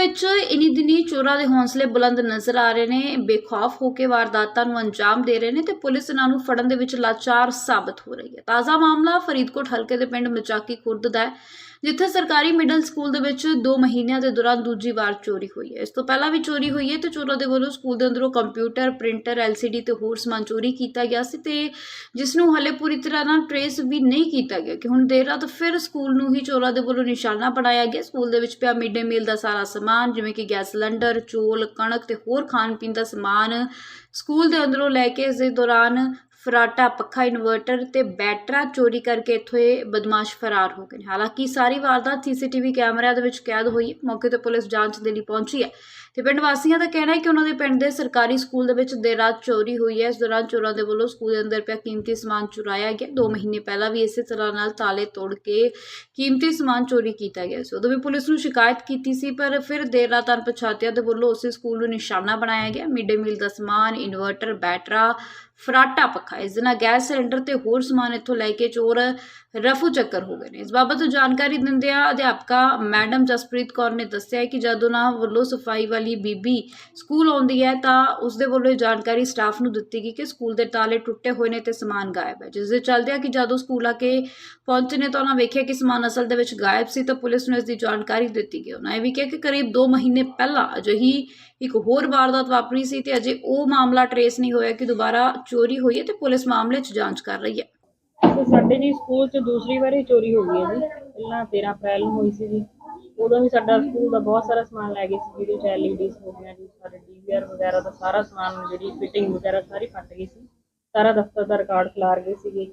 ਵਿੱਚ ਇਨੀ ਦਿਨੀ ਚੋਰਾਂ ਦੇ ਹੌਸਲੇ ਬੁਲੰਦ ਨਜ਼ਰ ਆ ਰਹੇ ਨੇ। ਬੇਖੌਫ ਹੋ ਕੇ ਵਾਰਦਾਤਾਂ ਨੂੰ ਅੰਜਾਮ ਦੇ ਰਹੇ ਨੇ ਤੇ ਪੁਲਿਸ ਇਹਨਾਂ ਨੂੰ ਫੜਨ ਦੇ ਵਿੱਚ ਲਾਚਾਰ ਸਾਬਤ ਹੋ ਰਹੀ ਹੈ। ਤਾਜ਼ਾ ਮਾਮਲਾ ਫਰੀਦਕੋਟ ਹਲਕੇ ਦੇ ਪਿੰਡ ਮਚਾਕੀ ਖੁਰਦ ਦਾ ਹੈ। ਜਿੱਥੇ ਸਰਕਾਰੀ ਮਿਡਲ ਸਕੂਲ ਦੇ ਵਿੱਚ 2 ਮਹੀਨਿਆਂ ਦੇ ਦੌਰਾਨ ਦੂਜੀ ਵਾਰ ਚੋਰੀ ਹੋਈ ਹੈ। ਇਸ ਤੋਂ ਪਹਿਲਾਂ ਵੀ ਚੋਰੀ ਹੋਈ ਹੈ ਤੇ ਚੋਰਾਂ ਦੇ ਵੱਲੋਂ ਸਕੂਲ ਦੇ ਅੰਦਰੋਂ ਕੰਪਿਊਟਰ ਪ੍ਰਿੰਟਰ ਐਲਸੀਡੀ ਤੇ ਹੋਰ ਸਮਾਨ ਚੋਰੀ ਕੀਤਾ ਗਿਆ ਸੀ ਤੇ ਜਿਸ ਨੂੰ ਹਲੇ ਪੂਰੀ ਤਰ੍ਹਾਂ ਨਾਲ ਟਰੇਸ ਵੀ ਨਹੀਂ ਕੀਤਾ ਗਿਆ ਕਿ ਹੁਣ ਦੇਰ ਰਾਤ ਫਿਰ ਸਕੂਲ ਨੂੰ ਹੀ ਚੋਰਾਂ ਦੇ ਵੱਲੋਂ ਨਿਸ਼ਾਨਾ ਬਣਾਇਆ ਗਿਆ। ਸਕੂਲ ਦੇ ਵਿੱਚ ਪਿਆ ਮਿਡ ਡੇ ਮੀਲ ਦਾ ਸਾਰਾ ਸਮਾਨ, ਜਿਵੇਂ ਕਿ ਗੈਸ ਸਿਲੰਡਰ ਚੋਲ, ਕਣਕ ਤੇ ਹੋਰ ਖਾਣ ਪੀਣ ਦਾ ਸਮਾਨ। ਸਕੂਲ ਦੇ ਅੰਦਰੋਂ ਲੈ ਕੇ ਇਸ ਦੇ ਦੌਰਾਨ ਫਰਾਟਾ ਪੱਖਾ ਇਨਵਰਟਰ ਤੇ ਬੈਟਰਾ ਚੋਰੀ ਕਰਕੇ ਇੱਥੋਂ ਇਹ ਬਦਮਾਸ਼ ਫਰਾਰ ਹੋ ਗਏ ਨੇ। ਹਾਲਾਂਕਿ ਸਾਰੀ ਵਾਰਦਾਤ ਸੀਸੀਟੀਵੀ ਕੈਮਰਿਆਂ ਦੇ ਵਿੱਚ ਕੈਦ ਹੋਈ ਹੈ ਮੌਕੇ ਤੇ ਪੁਲਿਸ ਜਾਂਚ ਦੇ ਲਈ ਪਹੁੰਚੀ ਹੈ। ਤੇ ਪਿੰਡ ਵਾਸੀਆਂ ਦਾ ਕਹਿਣਾ ਹੈ ਕਿ ਉਹਨਾਂ ਦੇ ਪਿੰਡ ਦੇ ਸਰਕਾਰੀ ਸਕੂਲ ਦੇ ਵਿੱਚ ਦੇਰ ਰਾਤ ਚੋਰੀ ਹੋਈ ਹੈ। ਇਸ ਦੌਰਾਨ ਚੋਰਾਂ ਦੇ ਵੱਲੋਂ ਸਕੂਲ ਦੇ ਅੰਦਰ ਪਿਆ ਕੀਮਤੀ ਸਮਾਨ ਚੁਰਾਇਆ ਗਿਆ। 2 ਮਹੀਨੇ ਪਹਿਲਾਂ ਵੀ ਇਸੇ ਤਰ੍ਹਾਂ ਨਾਲ ਤਾਲੇ ਤੋੜ ਕੇ ਕੀਮਤੀ ਸਮਾਨ ਚੋਰੀ ਕੀਤਾ ਗਿਆ ਸੀ। ਉਦੋਂ ਵੀ ਪੁਲਿਸ ਨੂੰ ਸ਼ਿਕਾਇਤ ਕੀਤੀ ਸੀ, ਪਰ ਫਿਰ ਦੇਰ ਰਾਤ ਅਣਪਛਾਤਿਆਂ ਦੇ ਵੱਲੋਂ ਉਸੇ ਸਕੂਲ ਨੂੰ ਨਿਸ਼ਾਨਾ ਬਣਾਇਆ ਗਿਆ। ਮਿਡ ਡੇ ਮੀਲ ਦਾ ਸਮਾਨ, ਇਨਵਰਟਰ, ਬੈਟਰਾ ਫਰਾਟਾ ਪੱਖਾ ਇਸ ਦੇ ਨਾਲ ਗੈਸ ਸਿਲੰਡਰ ਤੇ ਹੋਰ ਸਮਾਨ ਇੱਥੋਂ ਲੈ ਕੇ ਚੋਰ ਰਫੂ ਚੱਕਰ ਹੋ ਗਏ ਨੇ ਇਸ ਬਾਬਤ ਜਾਣਕਾਰੀ ਦਿੰਦਿਆਂ ਅਧਿਆਪਕਾ ਮੈਡਮ ਜਸਪ੍ਰੀਤ ਕੌਰ ਨੇ ਦੱਸਿਆ ਕਿ ਜਦੋਂ ਉਹਨਾਂ ਵੱਲੋਂ ਸਫ਼ਾਈ ਵਾਲੀ ਬੀਬੀ ਸਕੂਲ ਆਉਂਦੀ ਹੈ ਤਾਂ ਉਸ ਦੇ ਵੱਲੋਂ ਇਹ ਜਾਣਕਾਰੀ ਸਟਾਫ ਨੂੰ ਦਿੱਤੀ ਗਈ ਕਿ ਸਕੂਲ ਦੇ ਤਾਲੇ ਟੁੱਟੇ ਹੋਏ ਨੇ ਤੇ ਸਮਾਨ ਗਾਇਬ ਹੈ ਜਿਸ ਦੇ ਚਲਦਿਆਂ ਕਿ ਜਦੋਂ ਸਕੂਲ ਆ ਕੇ ਪਹੁੰਚੇ ਨੇ ਤਾਂ ਉਹਨਾਂ ਵੇਖਿਆ ਕਿ ਸਮਾਨ ਅਸਲ ਦੇ ਵਿੱਚ ਗਾਇਬ ਸੀ ਤਾਂ ਪੁਲਿਸ ਨੂੰ ਇਸ ਦੀ ਜਾਣਕਾਰੀ ਦਿੱਤੀ ਗਈ ਉਹਨਾਂ ਇਹ ਵੀ ਕਿਹਾ ਕਿ ਕਰੀਬ 2 ਮਹੀਨੇ ਪਹਿਲਾਂ ਅਜਿਹੀ ਇੱਕ ਹੋਰ ਵਾਰਦਾਤ ਵਾਪਰੀ ਸੀ ਤੇ ਅਜੇ ਉਹ ਮਾਮਲਾ ਟਰੇਸ ਨਹੀਂ ਹੋਇਆ ਕਿ ਦੁਬਾਰਾ ਚੋਰੀ ਹੋਈ ਹੈ ਤੇ ਪੁਲਿਸ ਮਾਮਲੇ 'ਚ ਜਾਂਚ ਕਰ ਰਹੀ ਹੈ ਸਾਡੇ ਜੀ ਸਕੂਲ 'ਚ ਦੂਸਰੀ ਵਾਰੀ ਚੋਰੀ ਹੋ ਗਈ ਹੈ ਜੀ। ਪਹਿਲਾਂ 13 ਅਪ੍ਰੈਲ ਨੂੰ ਹੋਈ ਸੀ ਜੀ। ਉਦੋਂ ਵੀ ਸਾਡਾ ਸਕੂਲ ਦਾ ਬਹੁਤ ਸਾਰਾ ਸਮਾਨ ਲੈ ਗਏ ਸੀ ਜਿਹਦੇ 'ਚ ਐਲਈਡੀਜ਼ ਹੋ ਗਈਆਂ ਜੀ, ਸਾਡੇ ਡੀਵੀਆਰ ਵਗੈਰਾ ਦਾ ਸਾਰਾ ਸਮਾਨ, ਜਿਹੜੀ ਫਿਟਿੰਗ ਵਗੈਰਾ ਸਾਰੀ ਫਟ ਗਈ ਸੀ। ਸਾਰਾ ਦਫ਼ਤਰ ਦਾ ਰਿਕਾਰਡ ਖਿਲਾਰ ਗਏ ਸੀਗੇ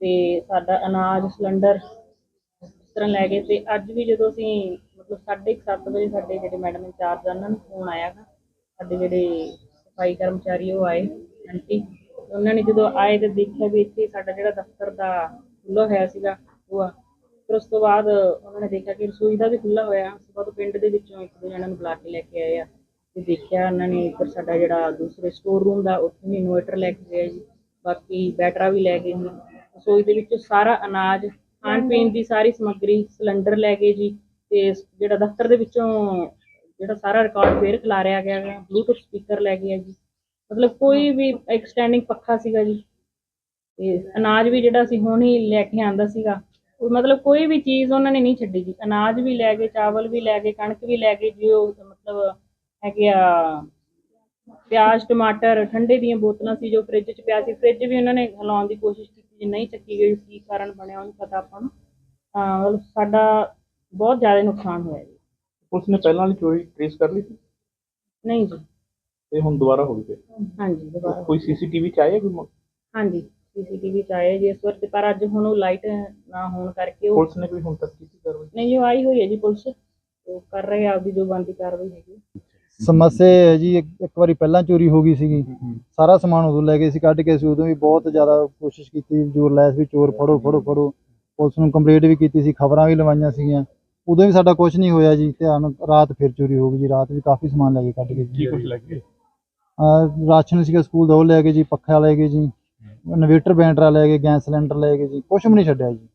ਤੇ ਸਾਡਾ ਅਨਾਜ, ਸਿਲੰਡਰ ਇਸ ਤਰ੍ਹਾਂ ਲੈ ਗਏ ਤੇ ਅੱਜ ਵੀ ਜਦੋਂ ਅਸੀਂ ਮਤਲਬ 7:30 ਵਜੇ ਸਾਡੇ ਜਿਹੜੇ ਮੈਡਮ ਇੰਚਾਰਜ ਆ, ਉਹਨਾਂ ਨੂੰ ਫੋਨ ਆਇਆ ਸਾਡੇ ਜਿਹੜੇ ਸਫ਼ਾਈ ਕਰਮਚਾਰੀ ਉਹ ਆਏ, ਆਂਟੀ। ਉਹਨਾਂ ਨੇ ਜਦੋਂ ਆਏ ਤੇ ਦੇਖਿਆ ਵੀ ਇੱਥੇ ਸਾਡਾ ਜਿਹੜਾ ਦਫ਼ਤਰ ਦਾ ਖੁੱਲ੍ਹਾ ਹੋਇਆ ਸੀਗਾ, ਉਹ ਆ। ਫਿਰ ਉਸ ਤੋਂ ਬਾਅਦ ਉਹਨਾਂ ਨੇ ਦੇਖਿਆ ਕਿ ਰਸੋਈ ਦਾ ਵੀ ਖੁੱਲ੍ਹਾ ਹੋਇਆ। ਉਸ ਤੋਂ ਬਾਅਦ ਪਿੰਡ ਦੇ ਵਿੱਚੋਂ ਇੱਕ ਦੋ ਜਣਿਆਂ ਨੂੰ ਬੁਲਾ ਕੇ ਲੈ ਕੇ ਆਏ ਆ ਤੇ ਦੇਖਿਆ ਉਹਨਾਂ ਨੇ ਇੱਧਰ ਸਾਡਾ ਜਿਹੜਾ ਦੂਸਰੇ ਸਟੋਰ ਰੂਮ ਦਾ, ਉੱਥੇ ਵੀ ਇਨਵਰਟਰ ਲੈ ਕੇ ਗਏ ਜੀ। ਬਾਕੀ ਬੈਟਰਾ ਵੀ ਲੈ ਗਏ ਜੀ। ਰਸੋਈ ਦੇ ਵਿੱਚੋਂ ਸਾਰਾ ਅਨਾਜ ਖਾਣ ਪੀਣ ਦੀ ਸਾਰੀ ਸਮੱਗਰੀ, ਸਿਲੰਡਰ ਲੈ ਗਏ ਜੀ ਤੇ ਜਿਹੜਾ ਦਫ਼ਤਰ ਦੇ ਵਿੱਚੋਂ ਜਿਹੜਾ ਸਾਰਾ ਰਿਕਾਰਡ ਫੇਰ ਖਿਲਾਰਿਆ ਗਿਆ ਹੈ ਬਲੂਟੁੱਥ ਸਪੀਕਰ ਲੈ ਗਏ ਜੀ। ਮਤਲਬ ਕੋਈ ਵੀ ਇੱਕ ਸਟੈਂਡਿੰਗ ਪੱਖਾ ਸੀਗਾ ਜੀ। ਤੇ ਅਨਾਜ ਵੀ ਜਿਹੜਾ ਸੀ ਹੁਣ ਹੀ ਲੈ ਕੇ ਆਂਦਾ ਸੀਗਾ। ਉਹ ਮਤਲਬ ਕੋਈ ਵੀ ਚੀਜ਼ ਉਹਨਾਂ ਨੇ ਨਹੀਂ ਛੱਡੀ ਜੀ। ਅਨਾਜ ਵੀ ਲੈ ਗਏ ਚਾਵਲ ਵੀ ਲੈ ਗਏ ਕਣਕ ਵੀ ਲੈ ਗਏ ਜੀ ਉਹ ਮਤਲਬ ਹੈਗੇ ਆ ਪਿਆਜ਼ ਟਮਾਟਰ ਠੰਡੇ ਦੀਆਂ ਬੋਤਲਾਂ ਸੀ ਜੋ ਫ੍ਰਿਜ 'ਚ ਪਿਆ ਸੀ। ਫ੍ਰਿਜ ਵੀ ਉਹਨਾਂ ਨੇ ਹਿਲਾਉਣ ਦੀ ਕੋਸ਼ਿਸ਼ ਕੀਤੀ ਜੇ ਨਹੀਂ ਚੱਕੀ ਗਈ ਕੀ ਕਾਰਨ ਬਣਿਆ ਉਹ ਨਹੀਂ ਪਤਾ ਆਪਾਂ ਨੂੰ। ਤਾਂ ਮਤਲਬ ਸਾਡਾ ਬਹੁਤ ਜ਼ਿਆਦਾ ਨੁਕਸਾਨ ਹੋਇਆ ਜੀ। ਨੇ ਪਹਿਲਾਂ ਵਾਲੀ ਚੋਰੀ ਟ੍ਰੇਸ ਕਰ ਲਈ ਸੀ? ਨਹੀਂ ਜੀ। ਤੇ ਹੁਣ ਦੁਬਾਰਾ ਹੋ ਗਈ ਫਿਰ। ਹਾਂਜੀ ਦੁਬਾਰਾ ਕੋਈ ਸੀਸੀਟੀਵੀ ਚ ਆਇਆ ਕੋਈ ਮ- ਹਾਂਜੀ ਸੀਸੀਟੀਵੀ ਚ ਆਏ ਜੀ ਇਸ ਵਾਰ ਤੇ ਪਰ ਅੱਜ ਹੁਣ ਉਹ ਲਾਈਟ ਨਾ ਹੋਣ ਕਰਕੇ ਉਹ ਪੁਲਿਸ ਨੇ ਕੋਈ ਹੁਣ ਤੱਕ ਕੀਤੀ ਕਾਰਵਾਈ? ਨਹੀਂ ਉਹ ਆਈ ਹੋਈ ਹੈ ਜੀ ਪੁਲਿਸ। ਉਹ ਕਰ ਰਹੇ ਆ ਆਪਦੀ ਜੋ ਬੰਦੀ ਕਾਰਵਾਈ ਹੈਗੀ। ਸਮੱਸਿਆ ਇਹ ਹੈ ਜੀ ਇੱਕ ਇੱਕ ਵਾਰੀ ਪਹਿਲਾਂ ਚੋਰੀ ਹੋ ਗਈ ਸੀਗੀ। ਸਾਰਾ ਸਮਾਨ ਉਦੋਂ ਲੈ ਗਏ ਸੀ ਕੱਢ ਕੇ ਅਸੀਂ ਉਦੋਂ ਵੀ ਬਹੁਤ ਜ਼ਿਆਦਾ ਕੋਸ਼ਿਸ਼ ਕੀਤੀ ਜ਼ੋਰ ਲਾਇਆ ਸੀ ਵੀ ਚੋਰ ਫੜੋ ਫੜੋ ਫੜੋ। ਪੁਲਿਸ ਨੂੰ ਕੰਪਲੇਂਟ ਵੀ ਕੀਤੀ ਸੀ ਖਬਰਾਂ ਵੀ ਲਵਾਈਆਂ ਸੀਗੀਆਂ। ਉਦੋਂ ਵੀ ਸਾਡਾ ਕੁਝ ਨਹੀਂ ਹੋਇਆ ਜੀ ਧਿਆਨ ਰਾਤ ਫਿਰ ਚੋਰੀ ਹੋ ਗਈ ਜੀ ਰਾਤ ਵੀ ਕਾਫੀ ਸਮਾਨ ਲੈ ਕੇ ਕੱਢ ਗਏ ਕੀ ਜੀ। ਕੁਝ ਲੱਗੇ ਰਾਸ਼ਨ ਸੀਗਾ ਸਕੂਲ ਦਾ ਉਹ ਲੈ ਗਏ ਜੀ ਪੱਖਾ ਲੈ ਗਏ ਜੀ ਇਨਵੇਟਰ ਬੈਟਰਾ ਲੈ ਗਏ ਗੈਸ ਸਿਲੰਡਰ ਲੈ ਗਏ ਜੀ ਕੁਝ ਵੀ ਨਹੀਂ ਛੱਡਿਆ ਜੀ।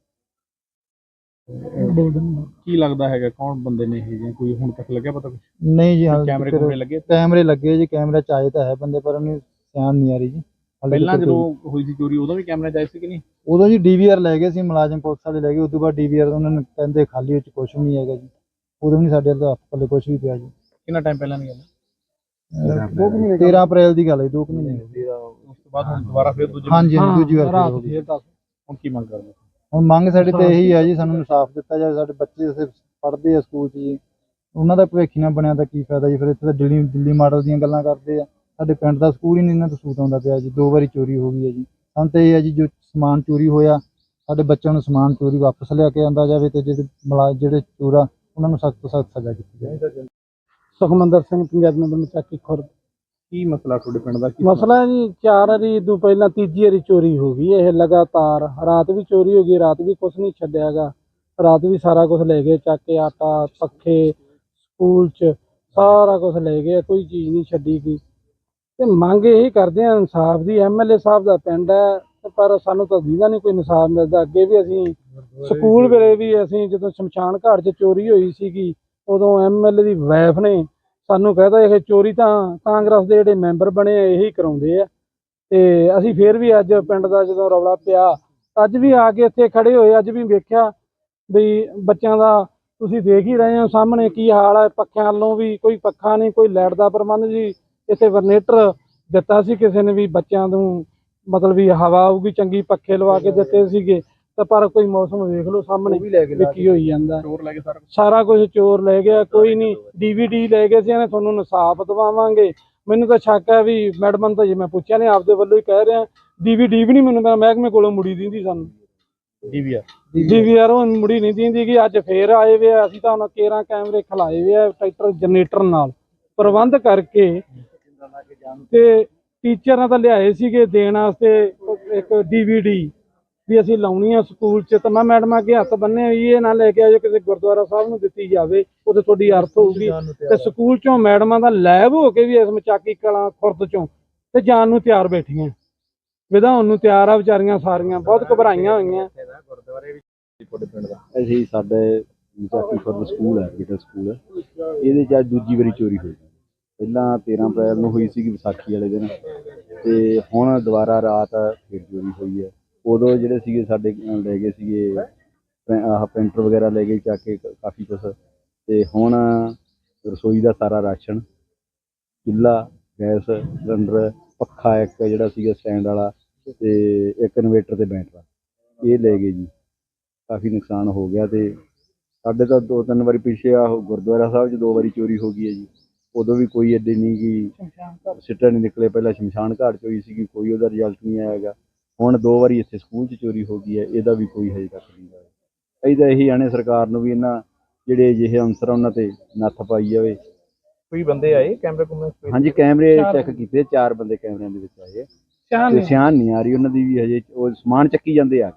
ਕੀ ਲੱਗਦਾ ਹੈਗਾ ਕੌਣ ਬੰਦੇ ਨੇ ਇਹ ਜਿਹੇ? ਕੋਈ ਹੁਣ ਤੱਕ ਲੱਗਿਆ ਪਤਾ ਕੁਝ ਨਹੀਂ ਜੀ ਹਾਲੇ ਕੈਮਰੇ ਤੱਕ ਕੁਮਰੇ ਲੱਗੇ ਕੈਮਰੇ ਲੱਗੇ ਜੀ ਕੈਮਰਾ ਚ ਆਏ ਤਾਂ ਹੈ ਬੰਦੇ ਪਰ ਉਹਨੂੰ ਸਿਆਣ ਨਹੀਂ ਆ ਰਹੀ ਜੀ। ਹਾਲੇ ਪਹਿਲਾਂ ਤੱਕ ਜਦੋਂ ਹੋਈ ਸੀ ਚੋਰੀ ਉਦੋਂ ਵੀ ਕੈਮਰੇ ਜਾਇ ਸੀ ਕਿ ਨਹੀਂ? ਉਦੋਂ ਜੀ ਡੀਵੀਆਰ ਲੈ ਗਏ ਸੀ ਮੁਲਾਜ਼ਮ ਪੁਲਿਸ ਵਾਲੇ ਲੈ ਗਏ ਉਸ ਤੋਂ ਬਾਅਦ ਡੀਵੀਆਰ ਉਹਨਾਂ ਨੇ ਕਹਿੰਦੇ ਖਾਲੀ ਵਿੱਚ ਕੁਝ ਵੀ ਨਹੀਂ ਹੈਗਾ ਜੀ। ਉਦੋਂ ਵੀ ਸਾਡੇ ਹੱਥ ਪੱਲੇ ਕੁਝ ਵੀ ਪਿਆ ਜੀ। ਕਿੰਨਾ ਟਾਈਮ ਪਹਿਲਾਂ ਦੀ ਗੱਲ ਹੈ? 13 ਅਪ੍ਰੈਲ ਦੀ ਗੱਲ ਹੈ 2 ਮਹੀਨੇ। ਉਸ ਤੋਂ ਬਾਅਦ ਹੁਣ ਦੁਬਾਰਾ ਫਿਰ ਦੂਜੇ ਹਾਂਜੀ ਹਾਂਜੀ ਦੂਜੀ ਵਾਰ ਫਿਰ ਹੋ ਗਈ। ਹੁਣ ਕੀ ਮੰਗ ਕਰਦੇ ਹੁਣ ਮੰਗ ਸਾਡੀ ਤੇ ਇਹੀ ਹੈ ਜੀ ਸਾਨੂੰ ਇਨਸਾਫ ਦਿੱਤਾ ਜਾਵੇ ਸਾਡੇ ਬੱਚੇ ਪੜ੍ਹਦੇ ਆ ਸਕੂਲ 'ਚ ਜੀ। ਉਹਨਾਂ ਦਾ ਭਵਿੱਖ ਨਾ ਬਣਿਆ ਤਾਂ ਕੀ ਫਾਇਦਾ ਜੀ ਫਿਰ ਇੱਥੇ ਤਾਂ ਦਿੱਲੀ ਦਿੱਲੀ ਮਾਡਲ ਦੀਆਂ ਗੱਲਾਂ ਕਰਦੇ ਆ। ਸਾਡੇ ਪਿੰਡ ਦਾ ਸਕੂਲ ਹੀ ਨਹੀਂ ਇਹਨਾਂ ਤੋਂ ਸੂਤ ਆਉਂਦਾ ਪਿਆ ਜੀ ਦੋ ਵਾਰੀ ਚੋਰੀ ਹੋ ਗਈ ਹੈ ਜੀ। ਸਾਨੂੰ ਤਾਂ ਇਹ ਹੈ ਜੀ ਜੋ ਸਮਾਨ ਚੋਰੀ ਹੋਇਆ ਸਾਡੇ ਬੱਚਿਆਂ ਨੂੰ ਸਮਾਨ ਚੋਰੀ ਵਾਪਸ ਲਿਆ ਕੇ ਆਂਦਾ ਜਾਵੇ ਤੇ ਜਿਹੜੇ ਮਲਾ ਜਿਹੜੇ ਚੋਰ ਉਹਨਾਂ ਨੂੰ ਸਖਤ ਤੋਂ ਸਖਤ ਸਜ਼ਾ ਕੀਤੀ ਜਾਵੇ। ਸੁਖਮੰਦਰ ਸਿੰਘ ਪੰਜਾਬ ਨੰਬਰ ਮਚਾਕੀ ਖੁਰਦ। ਕੀ ਮਸਲਾ ਤੁਹਾਡੇ ਪਿੰਡ ਦਾ? ਕੀ ਮਸਲਾ ਜੀ ਚਾਰ ਵਾਰੀ ਤੋਂ ਪਹਿਲਾਂ ਤੀਜੀ ਵਾਰੀ ਚੋਰੀ ਹੋ ਗਈ ਇਹ ਲਗਾਤਾਰ। ਰਾਤ ਵੀ ਚੋਰੀ ਹੋ ਗਈ ਰਾਤ ਵੀ ਕੁਝ ਨਹੀਂ ਛੱਡਿਆਗਾ ਰਾਤ ਵੀ ਸਾਰਾ ਕੁਝ ਲੈ ਗਏ ਚੱਕ ਕੇ ਆਟਾ ਪੱਖੇ ਸਕੂਲ 'ਚ ਸਾਰਾ ਕੁਝ ਲੈ ਗਏ ਕੋਈ ਚੀਜ਼ ਨਹੀਂ ਛੱਡੀ ਗਈ। ਤੇ ਮੰਗ ਇਹੀ ਕਰਦੇ ਆ ਇਨਸਾਫ ਦੀ ਐਮਐਲਏ ਸਾਹਿਬ ਦਾ ਪਿੰਡ ਹੈ ਪਰ ਸਾਨੂੰ ਤਾਂ ਦੀਦਾ ਨਹੀਂ ਕੋਈ ਇਨਸਾਫ ਮਿਲਦਾ। ਅੱਗੇ ਵੀ ਅਸੀਂ ਸਕੂਲ ਵੇਲੇ ਵੀ ਅਸੀਂ ਜਦੋਂ ਸ਼ਮਸ਼ਾਨ ਘਾਟ 'ਚ ਚੋਰੀ ਹੋਈ ਸੀਗੀ ਉਦੋਂ ਐਮਐਲਏ ਦੀ ਵਾਈਫ ਨੇ ਸਾਨੂੰ ਕਹਿਤਾ ਇਹ ਚੋਰੀ ਤਾਂ ਕਾਂਗਰਸ ਦੇ ਜਿਹੜੇ ਮੈਂਬਰ ਬਣੇ ਆ ਇਹੀ ਕਰਾਉਂਦੇ ਆ। ਤੇ ਅਸੀਂ ਫੇਰ ਵੀ ਅੱਜ ਪਿੰਡ ਦਾ ਜਦੋਂ ਰੌਲਾ ਪਿਆ ਅੱਜ ਵੀ ਆ ਕੇ ਇੱਥੇ ਖੜੇ ਹੋਏ ਅੱਜ ਵੀ ਵੇਖਿਆ ਵੀ ਬੱਚਿਆਂ ਦਾ ਤੁਸੀਂ ਦੇਖ ਹੀ ਰਹੇ ਹੋ ਸਾਹਮਣੇ ਕੀ ਹਾਲ ਹੈ ਪੱਖਿਆਂ ਵੱਲੋਂ ਵੀ ਕੋਈ ਪੱਖਾ ਨਹੀਂ ਕੋਈ ਲਾਈਟ ਦਾ ਪ੍ਰਬੰਧ ਜੀ ਇੱਥੇ ਜਨਰੇਟਰ ਦਿੱਤਾ ਸੀ ਕਿਸੇ ਨੇ ਵੀ ਬੱਚਿਆਂ ਨੂੰ ਮਤਲਬ ਵੀ ਹਵਾ ਆਊਗੀ ਚੰਗੀ ਪੱਖੇ ਲਵਾ ਕੇ ਦਿੱਤੇ ਸੀਗੇ। ਤਾਂ ਪਰ ਕੋਈ ਮੌਸਮ ਵੇਖ ਲਓ ਸਾਹਮਣੇ ਉਹ ਵੀ ਲੈ ਕੇ ਵੀ ਕੀ ਹੋਈ ਜਾਂਦਾ। ਚੋਰ ਲੈ ਕੇ ਸਾਰਾ ਸਾਰਾ ਕੁਝ ਚੋਰ ਲੈ ਗਿਆ ਕੋਈ ਨਹੀਂ ਡੀਵੀਡੀ ਲੈ ਗਏ ਸੀ ਇਹਨੇ ਤੁਹਾਨੂੰ ਇਨਸਾਫ ਦਵਾਵਾਂਗੇ। ਮੈਨੂੰ ਤਾਂ ਸ਼ੱਕ ਹੈ ਵੀ ਮੈਡਮ ਤਾਂ ਜੇ ਮੈਂ ਪੁੱਛਿਆ ਨੇ ਆਪਦੇ ਵੱਲੋਂ ਹੀ ਕਹਿ ਰਿਹਾ। ਡੀਵੀਡੀ ਵੀ ਨਹੀਂ ਮੈਨੂੰ ਤਾਂ ਮਹਿਕਮੇ ਕੋਲੋਂ ਮੁੜੀ ਦਿੰਦੀ ਸਾਨੂੰ। ਡੀਵੀਆਰ ਡੀਵੀਆਰ ਉਹ ਮੁੜੀ ਨਹੀਂ ਦਿੰਦੀ ਕਿ ਅੱਜ ਫੇਰ ਆਏ ਵੇ ਆ ਅਸੀਂ ਤਾਂ ਹੁਣ 13 ਕੈਮਰੇ ਖਲਾਏ ਵੇ ਆ ਟਰੈਕਟਰ ਜਨਰੇਟਰ ਨਾਲ। ਪ੍ਰਬੰਧ ਕਰਕੇ ਤੇ ਟੀਚਰਾਂ ਤਾਂ ਲਿਆਏ ਸੀਗੇ ਦੇਣ ਵਾਸਤੇ ਇੱਕ ਡੀਵੀਡੀ ਵੀ ਅਸੀਂ ਲਾਉਣੀ ਆ ਸਕੂਲ 'ਚ। ਤਾਂ ਮੈਂ ਮੈਡਮ ਅੱਗੇ ਹੱਥ ਬੰਨੇ ਹੋਈ ਇਹ ਨਾ ਲੈ ਕੇ ਆਜੋ ਕਿਸੇ ਗੁਰਦੁਆਰਾ ਸਾਹਿਬ ਨੂੰ ਦਿੱਤੀ ਜਾਵੇ ਉਹਦੇ ਤੁਹਾਡੀ ਅਰਥ ਹੋਊਗੀ। ਤੇ ਸਕੂਲ 'ਚੋਂ ਮੈਡਮਾਂ ਦਾ ਲੈਬ ਹੋ ਕੇ ਵੀ ਇਸ ਮਚਾਕੀ ਕਲਾਂ ਖੁਰਦ 'ਚੋਂ ਤੇ ਜਾਣ ਨੂੰ ਤਿਆਰ ਬੈਠੀਆਂ। ਵਿਧਾਉਣ ਨੂੰ ਤਿਆਰ ਆ ਵਿਚਾਰੀਆਂ ਸਾਰੀਆਂ ਬਹੁਤ ਘਬਰਾਈਆਂ ਹੋਈਆਂ। ਤੁਹਾਡੇ ਪਿੰਡ ਦਾ ਅਸੀਂ ਸਾਡੇ ਮੁਸਾਫੀ ਫਰ ਸਕੂਲ ਹੈ ਮਿਡਲ ਸਕੂਲ ਹੈ। ਇਹਦੇ ਚ ਅੱਜ ਦੂਜੀ ਵਾਰੀ ਚੋਰੀ ਹੋਈ। ਪਹਿਲਾਂ 13 ਅਪ੍ਰੈਲ ਨੂੰ ਹੋਈ ਸੀਗੀ ਵਿਸਾਖੀ ਵਾਲੇ ਦਿਨ। ਤੇ ਹੁਣ ਦੁਬਾਰਾ ਰਾਤ ਫਿਰ ਚੋਰੀ ਹੋਈ ਹੈ। ਉਦੋਂ ਜਿਹੜੇ ਸੀਗੇ ਸਾਡੇ ਅਹ ਲੈ ਗਏ ਸੀਗੇ ਪੈ- ਆਹ ਪ੍ਰਿੰਟਰ ਵਗੈਰਾ ਲੈ ਗਏ ਚੱਕ ਕੇ ਕ- ਕਾਫੀ ਕੁਛ। ਤੇ ਹੁਣ ਰਸੋਈ ਦਾ ਸਾਰਾ ਰਾਸ਼ਨ ਚੁੱਲ੍ਹਾ ਗੈਸ ਸਿਲੰਡਰ ਪੱਖਾ ਇੱਕ ਜਿਹੜਾ ਸੀਗਾ ਸਟੈਂਡ ਵਾਲਾ ਤੇ ਇੱਕ ਇਨਵੇਟਰ ਤੇ ਬੈਟਰਾ। ਇਹ ਲੈ ਗਏ ਜੀ। ਕਾਫੀ ਨੁਕਸਾਨ ਹੋ ਗਿਆ ਤੇ ਸਾਡੇ ਤਾਂ ਦੋ ਤਿੰਨ ਵਾਰੀ ਪਿੱਛੇ ਆ ਗੁਰਦੁਆਰਾ ਸਾਹਿਬ 'ਚ ਦੋ ਵਾਰੀ ਚੋਰੀ ਹੋ ਗਈ ਹੈ ਜੀ। ਉਦੋਂ ਵੀ ਕੋਈ ਐਡੀ ਨਹੀਂ ਗੀ। ਸਿੱਟਾ ਨਹੀਂ ਨਿਕਲੇ ਪਹਿਲਾਂ ਸ਼ਮਸ਼ਾਨ ਘਾਟ 'ਚ ਹੋਈ ਸੀਗੀ ਕੋਈ ਉਹਦਾ ਰਿਜ਼ਲਟ ਨਹੀਂ ਆਇਆ ਹੈਗਾ। ਹੁਣ ਦੋ ਵਾਰੀ ਇੱਥੇ ਸਕੂਲ 'ਚ ਚੋਰੀ ਹੋ ਗਈ ਹੈ ਇਹਦਾ ਵੀ ਕੋਈ ਹਜੇ ਤੱਕ ਨਹੀਂ ਆਇਆ। ਤਾਂ ਇਹੀ ਆਣੇ ਸਰਕਾਰ ਨੂੰ ਵੀ ਇਹਨਾਂ ਜਿਹੜੇ ਅਜਿਹੇ ਅਨਸਰ ਉਹਨਾਂ ਤੇ ਨੱਥ ਪਾਈ ਜਾਵੇ। ਕੋਈ ਬੰਦੇ ਆਏ ਕੈਮਰੇ ਕੁਮਰੇ ਹਾਂਜੀ ਕੈਮਰੇ ਚੈੱਕ ਕੀਤੇ ਚਾਰ ਬੰਦੇ ਕੈਮਰਿਆਂ ਦੇ ਵਿੱਚ ਆਏ ਤੇ ਸਿਆਣ ਨਹੀਂ ਆ ਰਹੀ ਉਹਨਾਂ ਦੀ ਵੀ ਹਜੇ ਉਹ ਸਮਾਨ ਚੱਕੀ ਜਾਂਦੇ ਆ।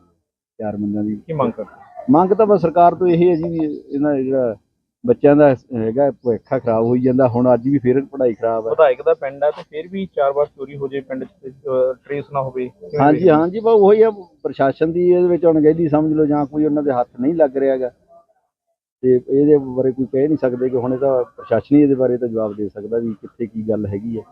ਚਾਰ ਬੰਦਿਆਂ ਦੀ। ਕੀ ਮੰਗ ਕਰ ਮੰਗ ਤਾਂ ਬਸ ਸਰਕਾਰ ਤੋਂ ਇਹ ਹੈ ਜੀ ਵੀ ਇਹਨਾਂ ਜਿਹੜਾ ਬੱਚਿਆਂ ਦਾ ਹੈਗਾ ਭਵਿੱਖਾ ਖਰਾਬ ਹੋਈ ਜਾਂਦਾ ਹੁਣ ਅੱਜ ਵੀ ਫਿਰ ਪੜ੍ਹਾਈ ਖਰਾਬ ਹੈ। ਵਿਧਾਇਕ ਦਾ ਪਿੰਡ ਹੈ ਤੇ ਫਿਰ ਵੀ ਚਾਰ ਵਾਰ ਚੋਰੀ ਹੋ ਜੇ ਪਿੰਡ ਚ ਟ੍ਰੇਸ ਨਾ ਹੋਵੇ ਹਾਂਜੀ? ਹਾਂਜੀ ਬਸ ਉਹੀ ਆ ਪ੍ਰਸ਼ਾਸਨ ਦੀ ਇਹਦੇ ਵਿੱਚ ਅਣਗਹਿਲੀ ਸਮਝ ਲਓ ਜਾਂ ਕੋਈ ਉਹਨਾਂ ਦੇ ਹੱਥ ਨਹੀਂ ਲੱਗ ਰਿਹਾ ਹੈਗਾ। ਤੇ ਇਹਦੇ ਬਾਰੇ ਕੋਈ ਕਹਿ ਨਹੀਂ ਸਕਦੇ ਕਿ ਹੁਣ ਇਹ ਤਾਂ ਪ੍ਰਸ਼ਾਸਨ ਹੀ ਇਹਦੇ ਬਾਰੇ ਤਾਂ ਜਵਾਬ ਦੇ ਸਕਦਾ ਵੀ ਕਿੱਥੇ ਕੀ ਗੱਲ ਹੈਗੀ ਹੈ।